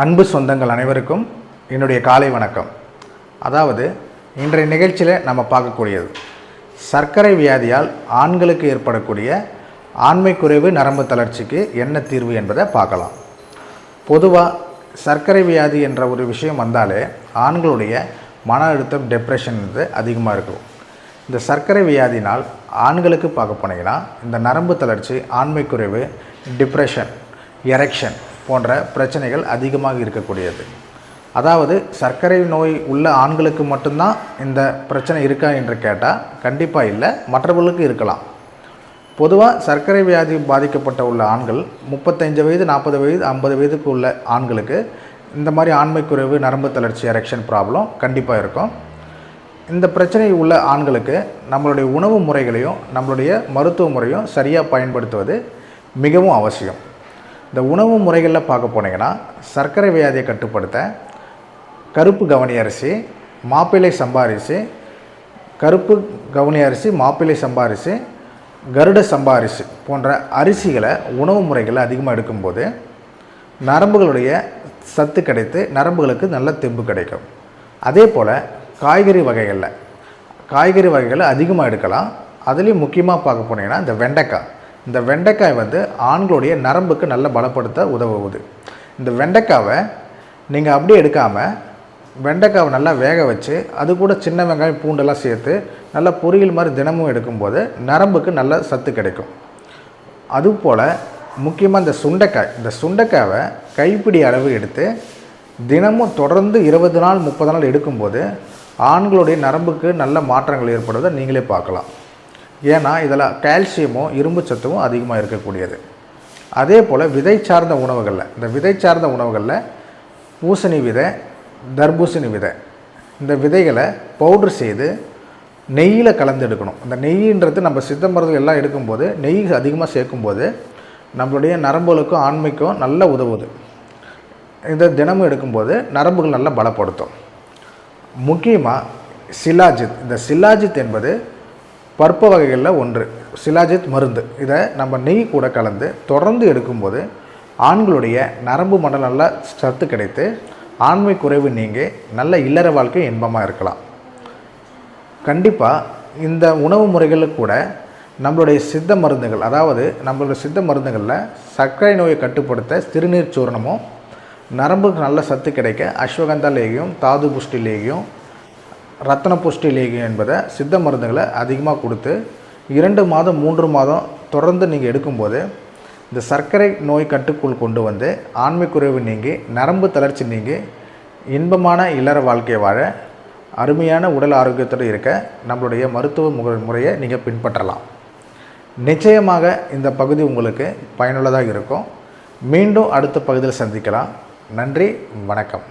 அன்பு சொந்தங்கள் அனைவருக்கும் என்னுடைய காலை வணக்கம். அதாவது இன்றைய நிகழ்ச்சியில் நம்ம பார்க்கக்கூடியது சர்க்கரை வியாதியால் ஆண்களுக்கு ஏற்படக்கூடிய ஆண்மை குறைவு நரம்பு தளர்ச்சிக்கு என்ன தீர்வு என்பதை பார்க்கலாம். பொதுவாக சர்க்கரை வியாதி என்ற ஒரு விஷயம் வந்தாலே ஆண்களுடைய மன அழுத்தம் டெப்ரெஷன் வந்து அதிகமாக இருக்கும். இந்த சர்க்கரை வியாதினால் ஆண்களுக்கு பார்க்க போனீங்கன்னா இந்த நரம்பு தளர்ச்சி ஆண்மை குறைவு டிப்ரெஷன் எரெக்ஷன் போன்ற பிரச்சனைகள் அதிகமாக இருக்கக்கூடியது. அதாவது சர்க்கரை நோய் உள்ள ஆண்களுக்கு மட்டும்தான் இந்த பிரச்சனை இருக்கா என்று கேட்டால் கண்டிப்பாக இல்லை. மற்றவர்களுக்கு இருக்கலாம். பொதுவாக சர்க்கரை வியாதி பாதிக்கப்பட்ட உள்ள ஆண்கள் முப்பத்தஞ்சு வயது நாற்பது வயது ஐம்பது வயதுக்கு உள்ள ஆண்களுக்கு இந்த மாதிரி ஆண்மை குறைவு நரம்பு தளர்ச்சி எரெக்ஷன் ப்ராப்ளம் கண்டிப்பாக இருக்கும். இந்த பிரச்சனை உள்ள ஆண்களுக்கு நம்மளுடைய உணவு முறைகளையும் நம்மளுடைய மருத்துவ முறையும் சரியாக பயன்படுத்துவது மிகவும் அவசியம். இந்த உணவு முறைகளில் பார்க்க போனீங்கன்னா சர்க்கரை வியாதியை கட்டுப்படுத்த கருப்பு கவனி அரிசி மாப்பிள்ளை சம்பா அரிசி கருப்பு கவனி அரிசி மாப்பிள்ளை சம்பா அரிசி கருட சம்பா அரிசி போன்ற அரிசிகளை உணவு முறைகளை அதிகமாக எடுக்கும்போது நரம்புகளுடைய சத்து கிடைத்து நரம்புகளுக்கு நல்ல தெம்பு கிடைக்கும். அதே போல் காய்கறி வகைகளில் காய்கறி வகைகளை அதிகமாக எடுக்கலாம். அதுலேயும் முக்கியமாக பார்க்க போனீங்கன்னா இந்த வெண்டைக்காய். இந்த வெண்டைக்காய் வந்து ஆண்களுடைய நரம்புக்கு நல்ல பலப்படுத்த உதவுவது. இந்த வெண்டைக்காவை நீங்கள் அப்படியே எடுக்காமல் வெண்டைக்காவை நல்லா வேக வச்சு அது கூட சின்ன வெங்காயம் பூண்டெல்லாம் சேர்த்து நல்லா பொரியல் மாதிரி தினமும் எடுக்கும்போது நரம்புக்கு நல்ல சத்து கிடைக்கும். அதுபோல் முக்கியமாக இந்த சுண்டைக்காய் இந்த சுண்டைக்காவை கைப்பிடி அளவு எடுத்து தினமும் தொடர்ந்து இருபது நாள் முப்பது நாள் எடுக்கும்போது ஆண்களுடைய நரம்புக்கு நல்ல மாற்றங்கள் ஏற்படுவதை நீங்களே பார்க்கலாம். ஏன்னா இதில் கால்சியமும் இரும்பு சத்தும் அதிகமாக இருக்கக்கூடியது. அதே போல் விதை சார்ந்த உணவுகளில் இந்த விதை சார்ந்த உணவுகளில் பூசணி விதை தர்பூசணி விதை. இந்த விதைகளை பவுட்ரு செய்து நெய்யில் கலந்து எடுக்கணும். இந்த நெய்ன்றது நம்ம சித்த மருந்து எல்லாம் எடுக்கும்போது நெய் அதிகமாக சேர்க்கும்போது நம்மளுடைய நரம்புகளுக்கும் ஆண்மைக்கும் நல்லா உதவுது. இதை தினமும் எடுக்கும்போது நரம்புகள் நல்லா பலப்படுத்தும். முக்கியமாக சிலாஜித். இந்த சிலாஜித் என்பது பருப்பு வகைகளில் ஒன்று சிலாஜித் மருந்து. இதை நம்ம நெய் கூட கலந்து தொடர்ந்து எடுக்கும்போது ஆண்களுடைய நரம்பு மண்டல நல்ல சத்து கிடைத்து ஆண்மை குறைவு நீங்கி நல்ல இல்லற வாழ்க்கை இன்பமாக இருக்கலாம். கண்டிப்பாக இந்த உணவு முறைகளில் கூட நம்மளுடைய சித்த மருந்துகள் அதாவது நம்மளுடைய சித்த மருந்துகளில் சர்க்கரை நோயை கட்டுப்படுத்த சிறுநீர் சூரணமும் நரம்புக்கு நல்ல சத்து கிடைக்க அஸ்வகந்தா லேகியம் தாது புஷ்டி லேகியம் ரத்தன புஷ்டி லேகியம் என்பதை சித்த மருந்துகளை அதிகமாக கொடுத்து இரண்டு மாதம் மூன்று மாதம் தொடர்ந்து நீங்கள் எடுக்கும்போது இந்த சர்க்கரை நோய் கட்டுக்குள் கொண்டு வந்து ஆண்மைக்குறைவு நீங்கி நரம்பு தளர்ச்சி நீங்கி இன்பமான இல்லற வாழ்க்கையை வாழ அருமையான உடல் ஆரோக்கியத்தோடு இருக்க நம்மளுடைய மருத்துவ முக முறையை நீங்கள் பின்பற்றலாம். நிச்சயமாக இந்த பகுதி உங்களுக்கு பயனுள்ளதாக இருக்கும். மீண்டும் அடுத்த பகுதியில் சந்திக்கலாம். நன்றி வணக்கம்.